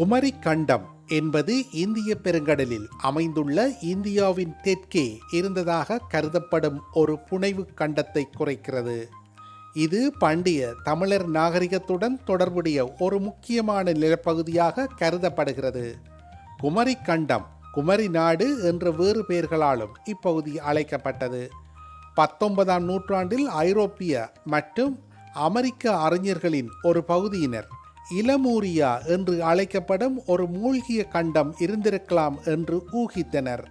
குமரி கண்டம் என்பது இந்திய பெருங்கடலில் அமைந்துள்ள இந்தியாவின் தெற்கே இருந்ததாக கருதப்படும் ஒரு புனைவு கண்டத்தை குறைக்கிறது. இது பண்டைய தமிழர் நாகரிகத்துடன் தொடர்புடைய ஒரு முக்கியமான நிலப்பகுதியாக கருதப்படுகிறது. குமரி கண்டம் குமரி நாடு என்ற வேறு பெயர்களாலும் இப்பகுதி அழைக்கப்பட்டது. பத்தொன்பதாம் நூற்றாண்டில் ஐரோப்பிய மற்றும் அமெரிக்க அறிஞர்களின் ஒரு பகுதியினர் இளமூரியா என்று அழைக்கப்படும் ஒரு மூழ்கிய கண்டம் இருந்திருக்கலாம் என்று ஊகித்தனர்.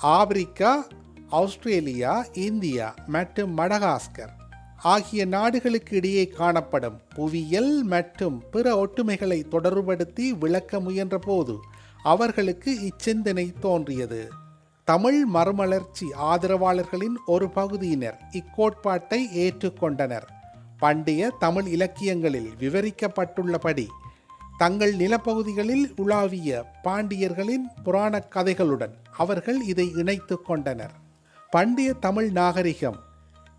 ஆப்பிரிக்கா ஆஸ்திரேலியா இந்தியா மற்றும் மடகாஸ்கர் ஆகிய நாடுகளுக்கு இடையே காணப்படும் புவியியல் மற்றும் பிற ஒட்டுமைகளை தொடர்புபடுத்தி விளக்க முயன்றபோது அவர்களுக்கு இச்சிந்தனை தோன்றியது. தமிழ் மறுமலர்ச்சி ஆதரவாளர்களின் ஒரு பகுதியினர் இக்கோட்பாட்டை ஏற்றுக்கொண்டனர். பண்டைய தமிழ் இலக்கியங்களில் விவரிக்கப்பட்டுள்ளபடி தங்கள் நிலப்பகுதிகளில் உலாவிய பாண்டியர்களின் புராணக் கதைகளுடன் அவர்கள் இதை இணைத்து கொண்டனர். பண்டைய தமிழ் நாகரிகம்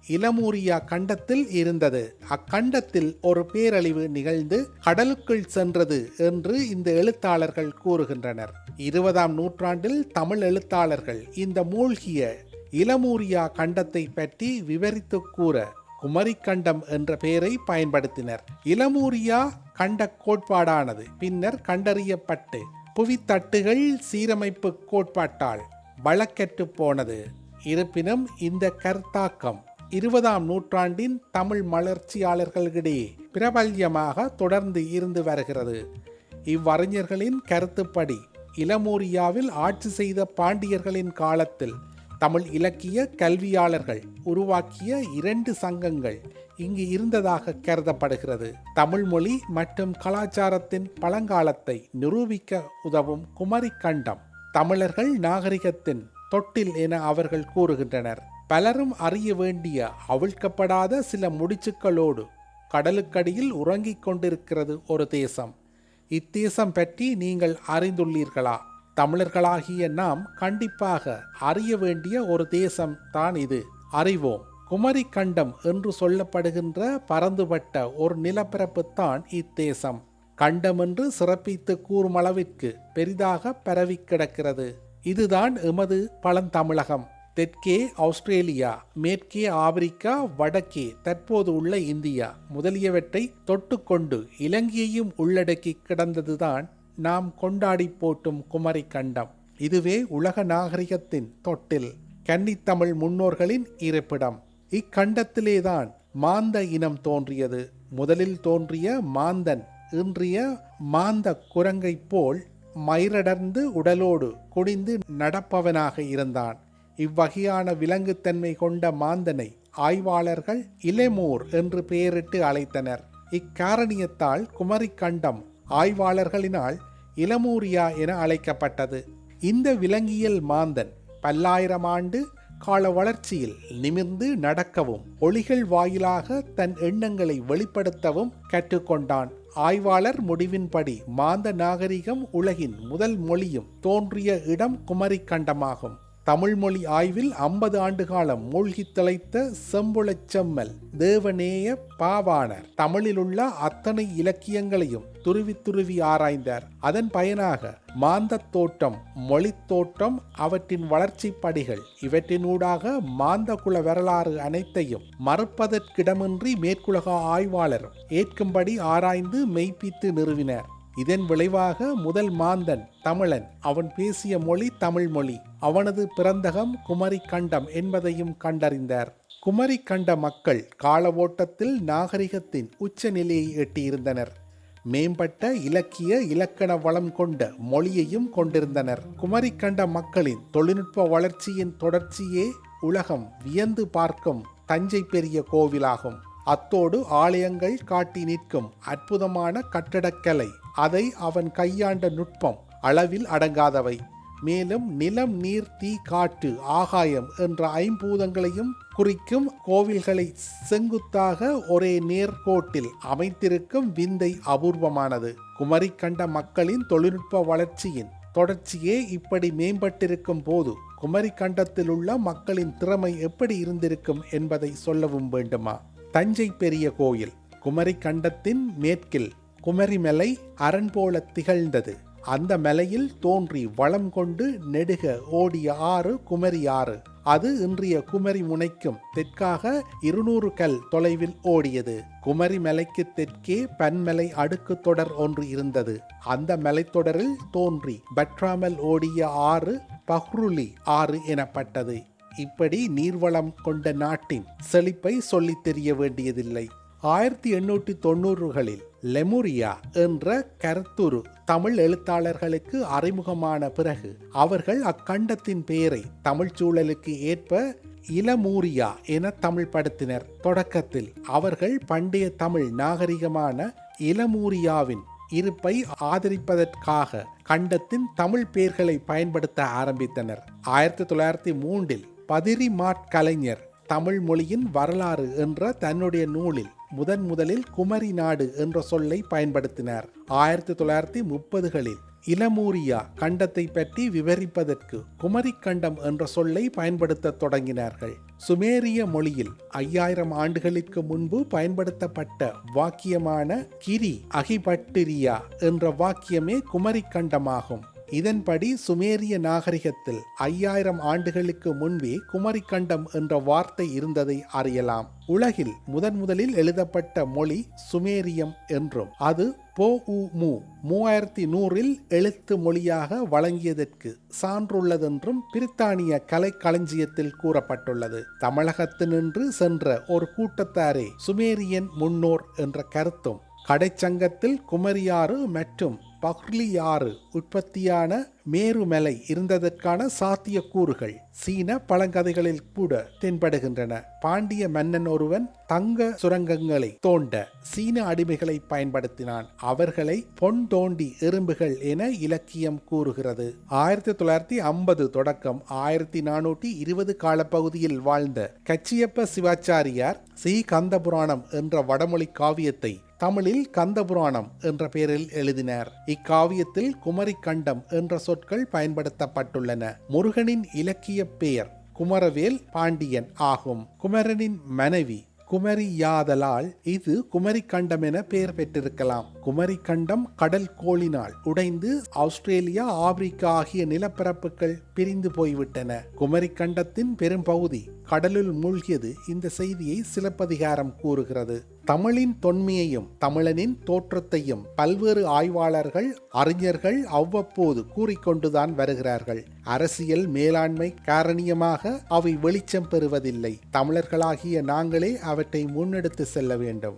இளமூரியா கண்டத்தில் இருந்தது. அக்கண்டத்தில் ஒரு பேரழிவு நிகழ்ந்து கடலுக்குள் சென்றது என்று இந்த எழுத்தாளர்கள் கூறுகின்றனர். இருபதாம் நூற்றாண்டில் தமிழ் எழுத்தாளர்கள் இந்த மூழ்கிய இளமூரியா கண்டத்தை பற்றி விவரித்து கூற குமரிக்கண்டம் என்ற பெயரை பயன்படுத்தினர். இளமூரியா கண்ட கோட்பாடானது. பின்னர் கண்டறியப்பட்டு புவித்தட்டுகள் சீரமைப்பு கோட்பாட்டால் வழக்கற்று போனது. இருப்பினும் இந்த கருத்தாக்கம் இருபதாம் நூற்றாண்டின் தமிழ் மலர்ச்சியாளர்களிடையே பிரபல்யமாக தொடர்ந்து இருந்து வருகிறது. இவ்வறிஞர்களின் கருத்துப்படி இளமூரியாவில் ஆட்சி செய்த பாண்டியர்களின் காலத்தில் தமிழ் இலக்கிய கல்வியாளர்கள் உருவாக்கிய இரண்டு சங்கங்கள் இங்கு இருந்ததாக கருதப்படுகிறது. தமிழ் மொழி மற்றும் கலாச்சாரத்தின் பழங்காலத்தை நிரூபிக்க உதவும் குமரி கண்டம் தமிழர்கள் நாகரிகத்தின் தொட்டில் என அவர்கள் கூறுகின்றனர். பலரும் அறிய வேண்டிய அவிழ்க்கப்படாத சில முடிச்சுக்களோடு கடலுக்கடியில் உறங்கிக் கொண்டிருக்கிறது ஒரு தேசம். இத்தேசம் பற்றி நீங்கள் அறிந்துள்ளீர்களா? தமிழர்களாகிய நாம் கண்டிப்பாக அறிய வேண்டிய ஒரு தேசம் தான் இது. அறிவோம். குமரி கண்டம் என்று சொல்லப்படுகின்ற பரந்துபட்ட ஒரு நிலப்பரப்பு தான் இத்தேசம். கண்டம் என்று சிறப்பித்து கூறும் அளவிற்கு பெரிதாக பரவி கிடக்கிறது. இதுதான் எமது பழந்தமிழகம். தெற்கே ஆஸ்திரேலியா மேற்கே ஆப்பிரிக்கா வடக்கே தற்போது உள்ள இந்தியா முதலியவற்றை தொட்டுக்கொண்டு இலங்கையையும் உள்ளடக்கி கிடந்ததுதான் நாம் கொண்டாடி போட்டும் குமரி கண்டம். இதுவே உலக நாகரிகத்தின் தொட்டில். கன்னித்தமிழ் முன்னோர்களின் இருப்பிடம். இக்கண்டத்திலேதான் மாந்த இனம் தோன்றியது. முதலில் தோன்றிய மாந்தன் இன்றைய மாந்த குரங்கைப் போல் மயிரடர்ந்து உடலோடு குடிந்து நடப்பவனாக இருந்தான். இவ்வகையான விலங்குத்தன்மை கொண்ட மாந்தனை ஆய்வாளர்கள் இலைமூர் என்று பெயரிட்டு அழைத்தனர். இக்காரணியத்தால் குமரிக்கண்டம் ஆய்வாளர்களினால் இளமூரியா என அழைக்கப்பட்டது. இந்த விலங்கியல் மாந்தன் பல்லாயிரம் ஆண்டு கால வளர்ச்சியில் நிமிர்ந்து நடக்கவும் ஒளிகள் வாயிலாக தன் எண்ணங்களை வெளிப்படுத்தவும் கற்றுக்கொண்டான். ஆய்வாளர் முடிவின்படி மாந்த நாகரிகம் உலகின் முதல் மொழியும் தோன்றிய இடம் குமரிக்கண்டமாகும். தமிழ்மொழி ஆய்வில் ஐம்பது ஆண்டு காலம் மூழ்கி திளைத்த செம்புளச்செம்மல் தேவநேய பாவாணர் தமிழிலுள்ள அத்தனை இலக்கியங்களையும் துருவி துருவி ஆராய்ந்தார். அதன் பயனாக மாந்தத் தோட்டம் மொழித் தோட்டம் அவற்றின் வளர்ச்சி படிகள் இவற்றினூடாக மாந்த குல வரலாறு அனைத்தையும் மறுப்பதற்கிடமின்றி மேற்குலக ஆய்வாளர் ஏற்கும்படி ஆராய்ந்து மெய்ப்பித்து நிறுவினர். இதன் விளைவாக முதல் மாந்தன் தமிழன். அவன் பேசிய மொழி தமிழ் மொழி. அவனது பிறந்தகம் குமரி கண்டம் என்பதையும் கண்டறிந்தார். குமரி கண்ட மக்கள் கால ஓட்டத்தில் நாகரிகத்தின் உச்ச நிலையை எட்டியிருந்தனர். மேம்பட்ட இலக்கிய இலக்கண வளம் கொண்ட மொழியையும் கொண்டிருந்தனர். குமரி கண்ட மக்களின் தொழில்நுட்ப வளர்ச்சியின் தொடர்ச்சியே உலகம் வியந்து பார்க்கும் தஞ்சை பெரிய கோவிலாகும். அத்தோடு ஆலயங்கள் காட்டி நிற்கும் அற்புதமான கட்டடக்கலை அதை அவன் கையாண்ட நுட்பம் அளவில் அடங்காதவை. மேலும் நிலம் நீர் தீ காற்று ஆகாயம் என்ற ஐம்பூதங்களையும் குறிக்கும் கோவில்களை செங்குத்தாக ஒரே நேர்கோட்டில் அமைத்திருக்கும் விந்தை அபூர்வமானது. குமரி கண்ட மக்களின் தொழில்நுட்ப வளர்ச்சியின் தொடர்ச்சியே இப்படி மேம்பட்டிருக்கும் போது குமரி கண்டத்தில் உள்ள மக்களின் திறமை எப்படி இருந்திருக்கும் என்பதை சொல்லவும் வேண்டுமா? தஞ்சை பெரிய கோயில் குமரி கண்டத்தின் மேற்கில் குமரிமலை அரண் போல திகழ்ந்தது. அந்த மலையில் தோன்றி வளம் கொண்டு நெடுக ஓடிய ஆறு குமரி ஆறு. அது இன்றைய குமரி முனைக்கும் தெற்காக இருநூறு கல் தொலைவில் ஓடியது. குமரி மலைக்கு தெற்கே பன்மலை அடுக்கு தொடர் ஒன்று இருந்தது. அந்த மலைத்தொடரில் தோன்றி பற்றாமல் ஓடிய ஆறு பஹ்ருலி ஆறு எனப்பட்டது. இப்படி நீர்வளம் கொண்ட நாட்டின் செழிப்பை சொல்லித் தெரிய வேண்டியதில்லை. ஆயிரத்தி எண்ணூற்றி தொண்ணூறுகளில் லெமுரியா என்ற கருத்துரு தமிழ் எழுத்தாளர்களுக்கு அறிமுகமான பிறகு அவர்கள் அக்கண்டத்தின் பெயரை தமிழ் சூழலுக்கு ஏற்ப இளமூரியா என தமிழ் படுத்தினர் தொடக்கத்தில் அவர்கள் பண்டைய தமிழ் நாகரிகமான இளமூரியாவின் இருப்பை ஆதரிப்பதற்காக கண்டத்தின் தமிழ் பெயர்களை பயன்படுத்த ஆரம்பித்தனர். ஆயிரத்தி தொள்ளாயிரத்தி மூன்றில் பதிரி கலைஞர் தமிழ் மொழியின் வரலாறு என்ற தன்னுடைய நூலில் முதன் முதலில் குமரி நாடு என்ற சொல்லை பயன்படுத்தினார். ஆயிரத்தி தொள்ளாயிரத்தி முப்பதுகளில் இளமூரியா கண்டத்தை பற்றி விவரிப்பதற்கு குமரி கண்டம் என்ற சொல்லை பயன்படுத்த தொடங்கினார்கள். சுமேரிய மொழியில் ஐயாயிரம் ஆண்டுகளுக்கு முன்பு பயன்படுத்தப்பட்ட வாக்கியமான கிரி அகிபட்டிரியா என்ற வாக்கியமே குமரி கண்டமாகும். இதன்படி சுமேரிய நாகரிகத்தில் ஐயாயிரம் ஆண்டுகளுக்கு முன்பே குமரிக்கண்டம் என்ற வார்த்தை இருந்ததை அறியலாம். உலகில் முதன் முதலில் எழுதப்பட்ட மொழி சுமேரியம் என்றும் அது போ உ மு மூவாயிரத்தி நூறில் எழுத்து மொழியாக வழங்கியதற்கு சான்றுள்ளதென்றும் பிரித்தானிய கலைக்களஞ்சியத்தில் கூறப்பட்டுள்ளது. தமிழகத்தினின்று சென்ற ஒரு கூட்டத்தாரே சுமேரியன் முன்னோர் என்ற கருத்தும் கடைச்சங்கத்தில் குமரியாறு மற்றும் பஹ்லியாறு உற்பத்தியான மேருமலை இருந்ததற்கான சாத்தியக்கூறுகள் சீன பழங்கதைகளில் கூட தென்படுகின்றன. பாண்டிய மன்னன் ஒருவன் தங்க சுரங்கங்களை தோண்ட சீன அடிமைகளை பயன்படுத்தினான். அவர்களை பொன் தோண்டி எறும்புகள் என இலக்கியம் கூறுகிறது. ஆயிரத்தி தொள்ளாயிரத்தி ஐம்பது தொடக்கம் ஆயிரத்தி நானூற்றி இருபது காலப்பகுதியில் வாழ்ந்த கச்சியப்ப சிவாச்சாரியார் சி கந்தபுராணம் என்ற வடமொழி காவியத்தை தமிழில் கந்தபுராணம் என்ற பெயரில் எழுதினார். இக்காவியத்தில் குமரி கண்டம் என்ற சொற்கள் பயன்படுத்தப்பட்டுள்ளன. முருகனின் இலக்கிய பெயர் குமரவேல் பாண்டியன் ஆகும். குமரனின் மனைவி குமரியாதலால் இது குமரி கண்டம் என பெயர் பெற்றிருக்கலாம். குமரிக்கண்டம் கடல் கோளினால் உடைந்து ஆஸ்திரேலியா ஆப்பிரிக்கா ஆகிய நிலப்பரப்புகள் பிரிந்து போய்விட்டன. குமரிக்கண்டத்தின் பெரும்பகுதி கடலில் மூழ்கியது இந்த செய்தியை சிலப்பதிகாரம் கூறுகிறது. தமிழின் தொன்மையையும் தமிழனின் தோற்றத்தையும் பல்வேறு ஆய்வாளர்கள் அறிஞர்கள் அவ்வப்போது கூறிக்கொண்டுதான் வருகிறார்கள். அரசியல் மேலாண்மை காரணியமாக அவை வெளிச்சம் பெறுவதில்லை. தமிழர்களாகிய நாங்களே அவற்றை முன்னெடுத்து செல்ல வேண்டும்.